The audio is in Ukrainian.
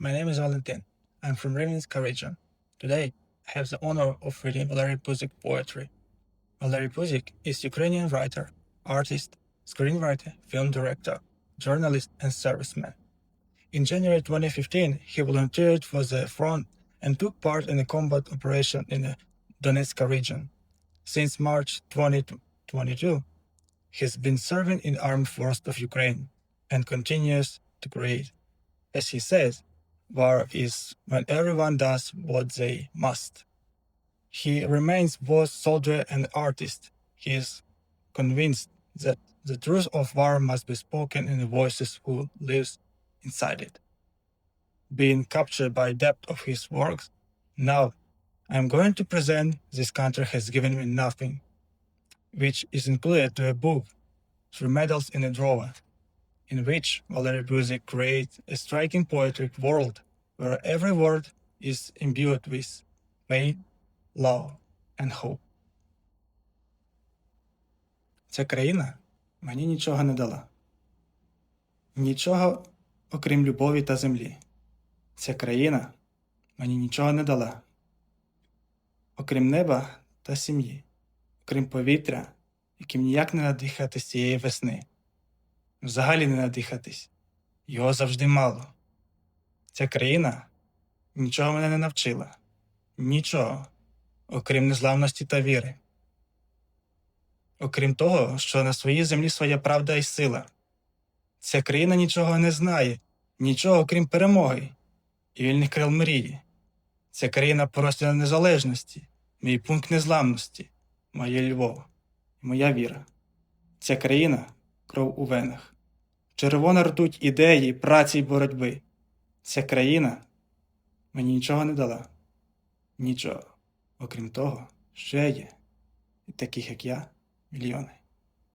My name is Valentin. I'm from Rivnenska region. Today, I have the honor of reading Valery Puzik poetry. Valery Puzik is Ukrainian writer, artist, screenwriter, film director, journalist, and serviceman. In January 2015, he volunteered for the front and took part in a combat operation in the Donetsk region. Since March 2022, he's been serving in the armed forces of Ukraine and continues to create. As he says, war is when everyone does what they must. He remains both soldier and artist. He is convinced that the truth of war must be spoken in the voices who lives inside it. Being captured by depth of his works, now I am going to present This Country Has Given Me Nothing, which is included to a book, Three Medals in a Drawer, in which Valery Buzik creates a striking poetic world where every word is imbued with pain, love, and hope. Ця країна мені нічого не дала. Нічого, окрім любові та землі. Ця країна мені нічого не дала. Окрім неба та сім'ї, окрім повітря, яким ніяк не надихатись цієї весни. Взагалі не надихатись. Його завжди мало. Ця країна нічого мене не навчила. Нічого, окрім незламності та віри. Окрім того, що на своїй землі своя правда і сила. Ця країна нічого не знає, нічого окрім перемоги і вільних крил мрії. Ця країна поросла незалежності, мій пункт незламності, моє Львов, моя віра. Ця країна кров у венах. Червона ртуть ідеї, праці й боротьби. Ця країна мені нічого не дала. Нічого. Окрім того, ще є. Таких, як я, мільйони.